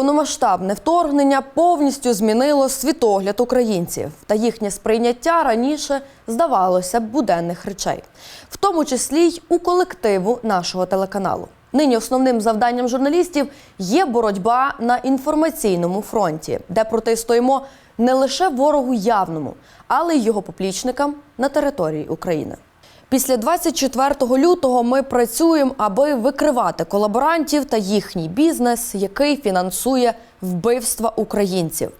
Повномасштабне вторгнення повністю змінило світогляд українців та їхнє сприйняття раніше здавалося б буденних речей, в тому числі й у колективу нашого телеканалу. Нині основним завданням журналістів є боротьба на інформаційному фронті, де протистоїмо не лише ворогу явному, але й його поплічникам на території України. Після 24 лютого ми працюємо, аби викривати колаборантів та їхній бізнес, який фінансує вбивства українців.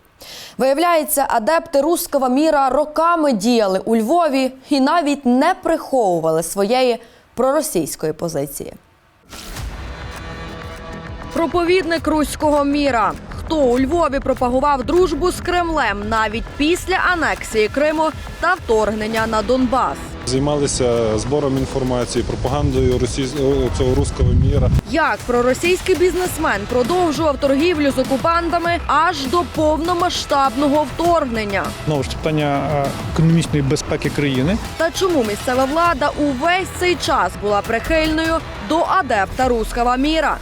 Виявляється, адепти руского міра роками діяли у Львові і навіть не приховували своєї проросійської позиції. Проповідник руського міра. Хто у Львові пропагував дружбу з Кремлем навіть після анексії Криму та вторгнення на Донбас? Займалися збором інформації, пропагандою російсь... о, цього руського міра. Як проросійський бізнесмен продовжував торгівлю з окупантами аж до повномасштабного вторгнення? Знову ж питання економічної безпеки країни. Та чому місцева влада увесь цей час була прихильною до адепта руського міра?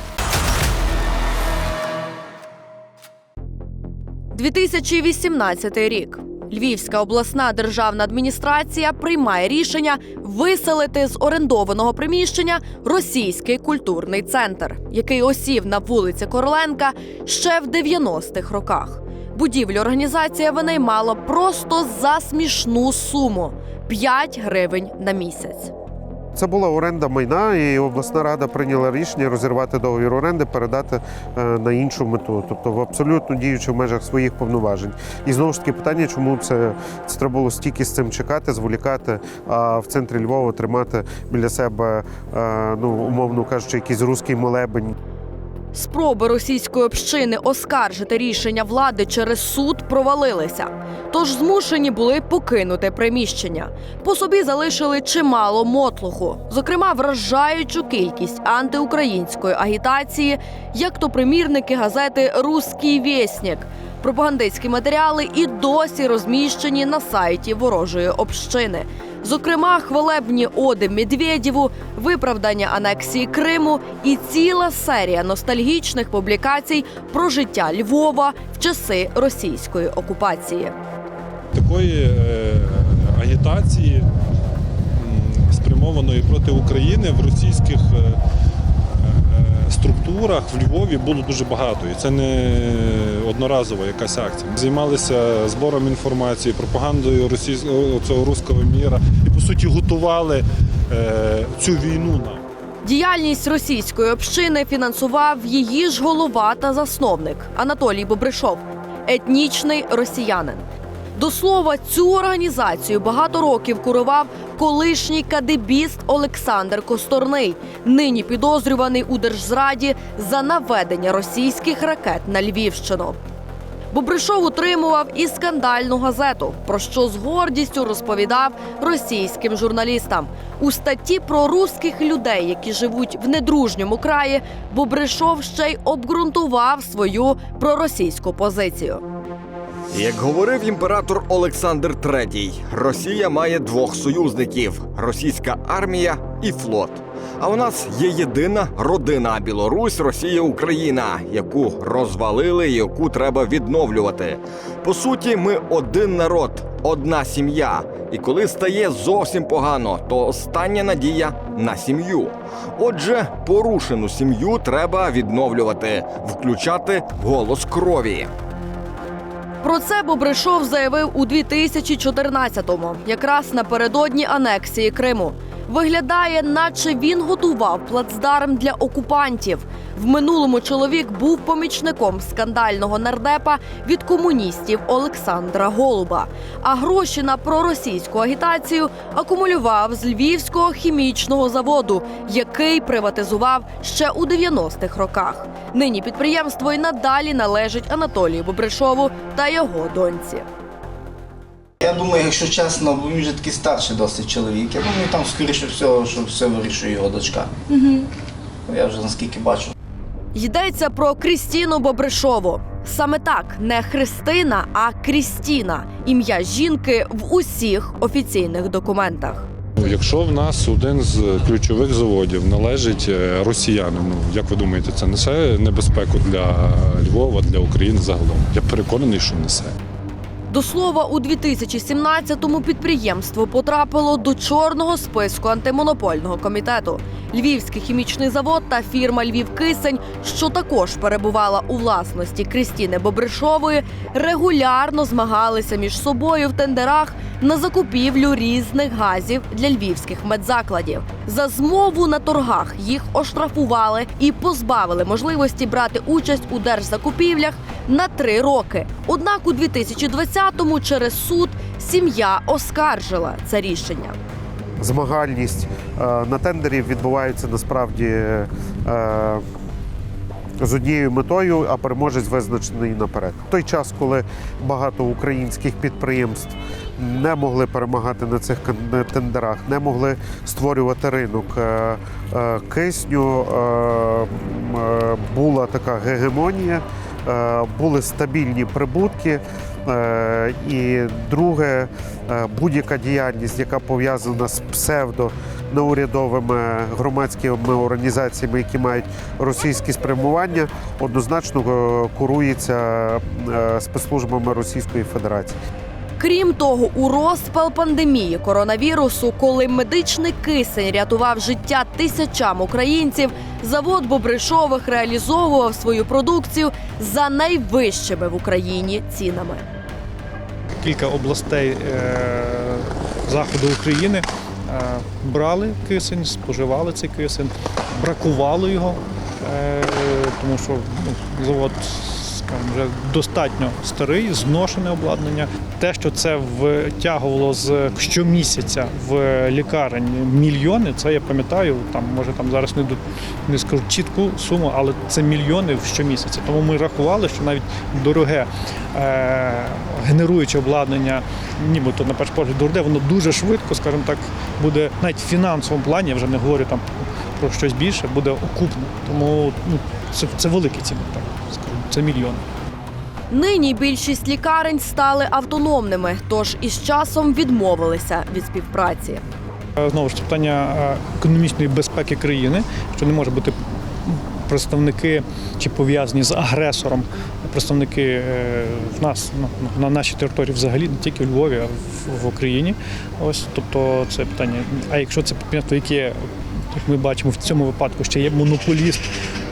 2018 рік. Львівська обласна державна адміністрація приймає рішення виселити з орендованого приміщення російський культурний центр, який осів на вулиці Короленка ще в 90-х роках. Будівлю організація винаймала просто за смішну суму 5 гривень на місяць. Це була оренда майна, і обласна рада прийняла рішення розірвати договір оренди, передати е, на іншу мету, тобто в абсолютно діючи в межах своїх повноважень. І знову ж таки питання, чому це, це треба було стільки з цим чекати, зволікати, а в центрі Львова тримати біля себе, е, ну умовно кажучи, якийсь руський молебень. Спроби російської общини оскаржити рішення влади через суд провалилися. Тож змушені були покинути приміщення. По собі залишили чимало мотлуху, зокрема вражаючу кількість антиукраїнської агітації, як то примірники газети Руський вєснік. Пропагандистські матеріали і досі розміщені на сайті ворожої общини. Зокрема, хвалебні оди Медведєву, виправдання анексії Криму і ціла серія ностальгічних публікацій про життя Львова в часи російської окупації. Такої е, агітації спрямованої проти України в російських е, е, в Львові було дуже багато. І це не одноразова якась акція. Займалися збором інформації, пропагандою російсь... о, цього руського міра і по суті готували е, цю війну нам. Діяльність російської общини фінансував її ж голова та засновник Анатолій Бобришов, етнічний росіянин. До слова, цю організацію багато років курував колишній кадебіст Олександр Косторний, нині підозрюваний у держзраді за наведення російських ракет на Львівщину. Бобришов утримував і скандальну газету, про що з гордістю розповідав російським журналістам. У статті про русських людей, які живуть в недружньому краї, Бобришов ще й обґрунтував свою проросійську позицію. Як говорив імператор Олександр III, Росія має двох союзників: російська армія і флот. А у нас є єдина родина Білорусь, Росія, Україна, яку розвалили яку треба відновлювати. По суті, ми один народ, одна сім'я. І коли стає зовсім погано, то остання надія на сім'ю. Отже, порушену сім'ю треба відновлювати, включати голос крові. Про це Бобришов заявив у 2014-му, якраз напередодні анексії Криму. Виглядає, наче він готував плацдарм для окупантів. В минулому чоловік був помічником скандального нардепа від комуністів Олександра Голуба. А гроші на проросійську агітацію акумулював з Львівського хімічного заводу, який приватизував ще у 90-х роках. Нині підприємство й надалі належить Анатолію Бобришову та його доньці. Я думаю, якщо чесно, бо він вже такий старший досить чоловік. Я думаю, там скоріше всього, що все вирішує його дочка. Угу. Я вже наскільки бачу. Йдеться про Крістіну Бобришову. Саме так, не Христина, а Крістіна ім'я жінки в усіх офіційних документах. Ну, Якщо в нас один з ключових заводів належить е, росіянам, ну як ви думаєте, це несе небезпеку для Львова, для України загалом? Я переконаний, що несе. До слова, у 2017-му підприємство потрапило до чорного списку антимонопольного комітету. Львівський хімічний завод та фірма Львівкисень, що також перебувала у власності Крістіни Бобришової, регулярно змагалися між собою в тендерах на закупівлю різних газів для львівських медзакладів. За змову на торгах їх оштрафували і позбавили можливості брати участь у держзакупівлях на три роки. Однак у 2020-му через суд сім'я оскаржила це рішення. Змагальність е, на тендері відбувається насправді е, з однією метою, а переможець визначений наперед. Той час, коли багато українських підприємств не могли перемагати на цих тендерах, не могли створювати ринок е, е, кисню, е, була така гегемонія, були стабільні прибутки. І друге, будь-яка діяльність, яка пов'язана з псевдо неурядовими громадськими організаціями, які мають російські спрямування, однозначно е, курується е, спецслужбами Російської Федерації. Крім того, у розпал пандемії коронавірусу, коли медичний кисень рятував життя тисячам українців, завод Бобришових реалізовував свою продукцію за найвищими в Україні цінами. Кілька областей е, заходу України брали кисень, споживали цей кисень, бракувало його, е, тому що ну, завод вже достатньо старий, зношене обладнання. Те, що це втягувало з щомісяця в лікарень мільйони, це я пам'ятаю. Там може там зараз не не скажу чітку суму, але це мільйони в щомісяця. Тому ми рахували, що навіть дороге е, генеруюче обладнання, нібито на перший погляд дороге, воно дуже швидко, скажімо так, буде навіть в фінансовому плані, я вже не говорю там про щось більше, буде окупно. Тому ну, це, це великі ціни, так це мільйони. Нині більшість лікарень стали автономними, тож із часом відмовилися від співпраці. Е, Знову ж це питання е, економічної безпеки країни, що не може бути представники чи пов'язані з агресором, представники е, в нас ну, на нашій території взагалі, не тільки в Львові, а в, в Україні. Ось тобто це питання. А якщо це підприємство, яке як ми бачимо в цьому випадку, ще є монополіст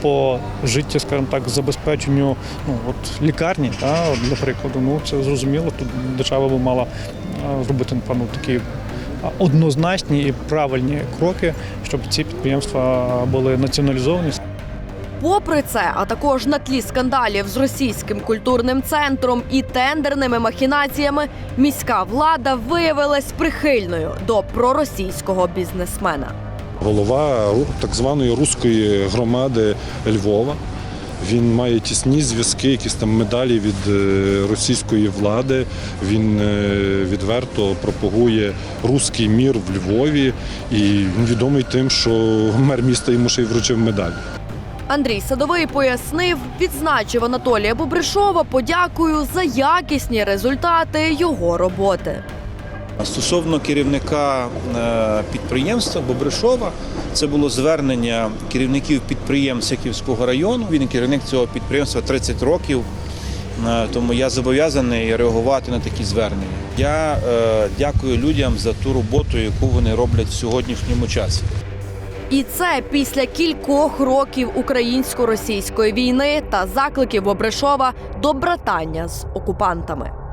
по життю, скажімо так, забезпеченню ну, от, лікарні, та, от, для прикладу, ну це зрозуміло, тут держава би мала зробити напевно такі однозначні і правильні кроки, щоб ці підприємства були націоналізовані. Попри це, а також на тлі скандалів з російським культурним центром і тендерними махінаціями, міська влада виявилась прихильною до проросійського бізнесмена. Голова так званої руської громади Львова. Він має тісні зв'язки, якісь там медалі від е, російської влади. Він е, відверто пропагує руський мір в Львові, і він відомий тим, що мер міста йому ще й вручив медаль. Андрій Садовий пояснив, відзначив Анатолія Бобришова подякою за якісні результати його роботи. Стосовно керівника е, підприємства Бобришова, це було звернення керівників підприємств Яківського району. Він керівник цього підприємства 30 років, е, тому я зобов'язаний реагувати на такі звернення. Я е, дякую людям за ту роботу, яку вони роблять в сьогоднішньому часі. І це після кількох років українсько-російської війни та закликів Бобришова до братання з окупантами.